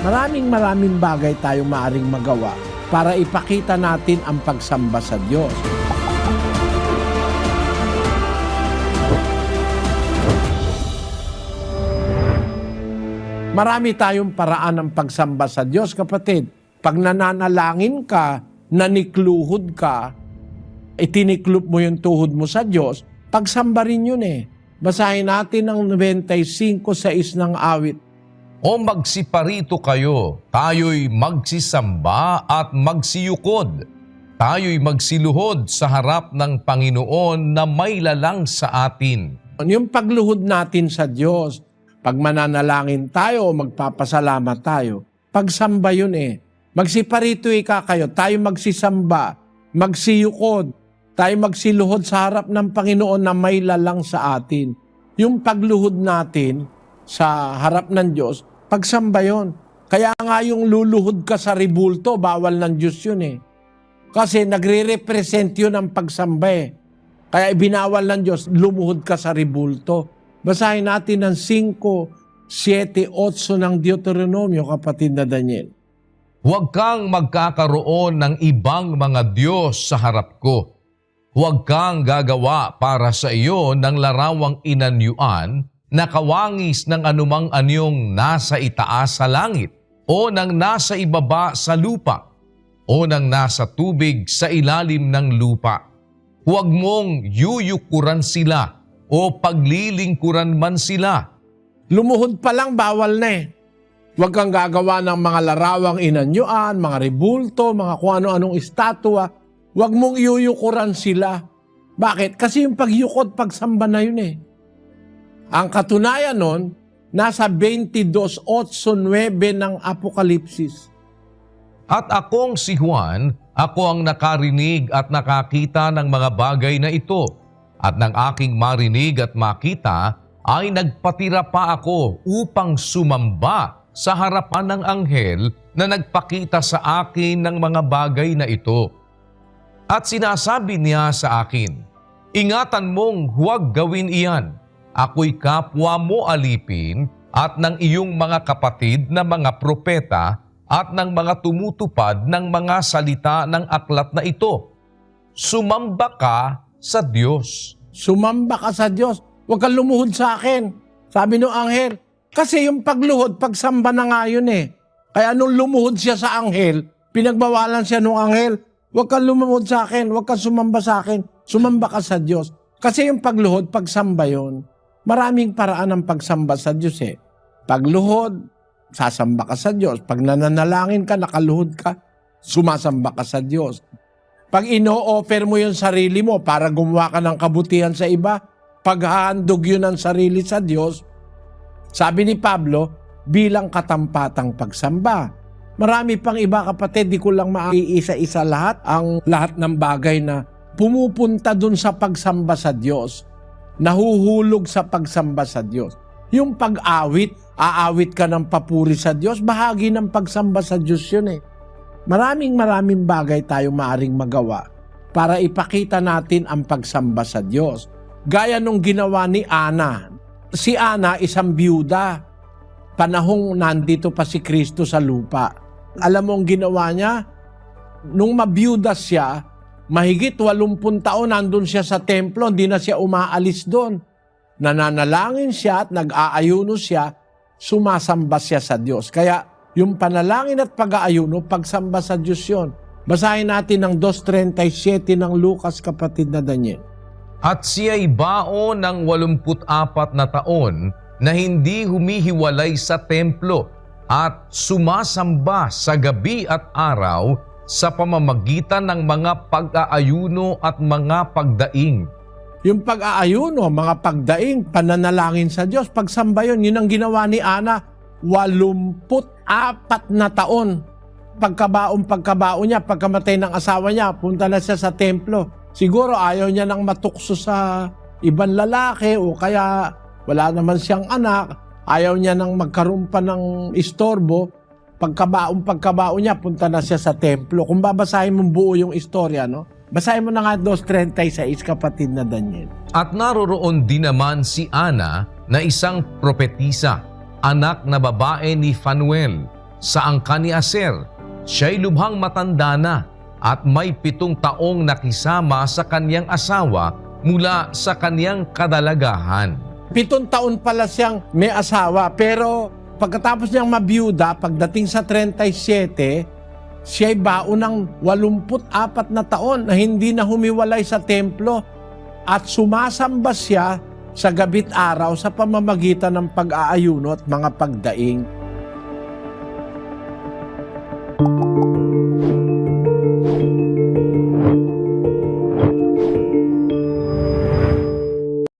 Maraming maraming bagay tayong maaring magawa para ipakita natin ang pagsamba sa Diyos. Marami tayong paraan ng pagsamba sa Diyos, kapatid. Pag nananalangin ka, nanikluhod ka, itiniklup mo yung tuhod mo sa Diyos, pagsamba rin yun eh. Basahin natin ang 95.6 ng awit. O magsiparito kayo, tayo'y magsisamba at magsiyukod. Tayo'y magsiluhod sa harap ng Panginoon na may lalang sa atin. Yung pagluhod natin sa Diyos, pag mananalangin tayo o magpapasalamat tayo, pagsamba yun eh. Magsiparito ika kayo, tayo magsisamba, magsiyukod, tayo magsiluhod sa harap ng Panginoon na may lalang sa atin. Yung pagluhod natin sa harap ng Diyos, pagsamba yun. Kaya nga yung luluhod ka sa ribulto, bawal ng Diyos yun eh. Kasi nagre-represent yun ang pagsamba eh. Kaya ibinawal ng Diyos, lumuhod ka sa ribulto. Basahin natin ang 5, 7, 8 ng Deuteronomio, kapatid na Daniel. Huwag kang magkakaroon ng ibang mga Diyos sa harap ko. Huwag kang gagawa para sa iyo ng larawang inanyuan na kawangis ng anumang anyong nasa itaas sa langit o ng nasa ibaba sa lupa o ng nasa tubig sa ilalim ng lupa. Huwag mong yuyukuran sila o paglilingkuran man sila. Lumuhod pa lang, bawal na eh. Huwag kang gagawa ng mga larawang inanyuan, mga ribulto, mga kung ano-anong estatwa. Huwag mong iyuyukuran sila. Bakit? Kasi yung pagyukot, pagsamba na yun eh. Ang katunayan nun, nasa 22.8.9 ng Apokalipsis. At akong si Juan, ako ang nakarinig at nakakita ng mga bagay na ito. At ng aking marinig at makita, ay nagpatira pa ako upang sumamba sa harapan ng anghel na nagpakita sa akin ng mga bagay na ito. At sinasabi niya sa akin, Ingatan mong huwag gawin iyan. Ako'y kapwa mo alipin at ng iyong mga kapatid na mga propeta at ng mga tumutupad ng mga salita ng aklat na ito. Sumamba ka sa Diyos. Sumamba ka sa Diyos. Huwag kang lumuhod sa akin. Sabi ng anghel. Kasi yung pagluhod, pagsamba na nga yun eh. Kaya nung lumuhod siya sa anghel, pinagbawalan siya ng anghel. Huwag kang lumuhod sa akin. Huwag kang sumamba sa akin. Sumamba ka sa Diyos. Kasi yung pagluhod, pagsamba yun. Maraming paraan ng pagsamba sa Diyos eh. Pagluhod, sasamba ka sa Diyos. Pag nananalangin ka, nakaluhod ka, sumasamba ka sa Diyos. Pag ino-offer mo yung sarili mo para gumawa ka ng kabutihan sa iba, paghahandog yun ang sarili sa Diyos, sabi ni Pablo, bilang katampatang pagsamba. Marami pang iba kapatid, di ko lang maiisa-isa lahat ang lahat ng bagay na pumupunta dun sa pagsamba sa Diyos. Nahuhulog sa pagsamba sa Diyos. Yung pag-awit, aawit ka ng papuri sa Diyos, bahagi ng pagsamba sa Diyos yun eh. Maraming maraming bagay tayong maaring magawa para ipakita natin ang pagsamba sa Diyos. Gaya nung ginawa ni Ana. Si Ana isang byuda. Panahong nandito pa si Kristo sa lupa. Alam mo ang ginawa niya? Nung mabiyuda siya, mahigit 80 taon nandun siya sa templo, hindi na siya umaalis doon. Nananalangin siya at nag-aayuno siya, sumasamba siya sa Diyos. Kaya yung panalangin at pag-aayuno, pagsamba sa Diyos yun. Basahin natin ang 2.37 ng Lucas, kapatid na Daniel. At siya'y baon ng 84 na taon na hindi humihiwalay sa templo at sumasamba sa gabi at araw sa pamamagitan ng mga pag-aayuno at mga pagdaing. Yung pag-aayuno, mga pagdaing, pananalangin sa Diyos, pagsamba yun, yun ang ginawa ni Ana, 84 na taon. Pagkabaon, pagkabaon niya, pagkamatay ng asawa niya, punta na siya sa templo. Siguro ayaw niya nang matukso sa ibang lalaki o kaya wala naman siyang anak, ayaw niya nang magkaroon pa ng istorbo. Pagkabaon, pagkabaon niya, punta na siya sa templo. Kung babasahin mo buo yung istorya, no? Basahin mo na nga 2.36, kapatid na Daniel. At naroroon din naman si Ana na isang propetisa, anak na babae ni Fanuel, sa angka ni Aser. Siya'y lubhang matanda na at may pitong taong nakisama sa kanyang asawa mula sa kanyang kadalagahan. Pitong taon pala siyang may asawa pero pagkatapos niyang mabiyuda, pagdating sa 37, siya'y baon ng 84 na taon na hindi na humiwalay sa templo at sumasamba siya sa gabit araw sa pamamagitan ng pag-aayuno at mga pagdaing.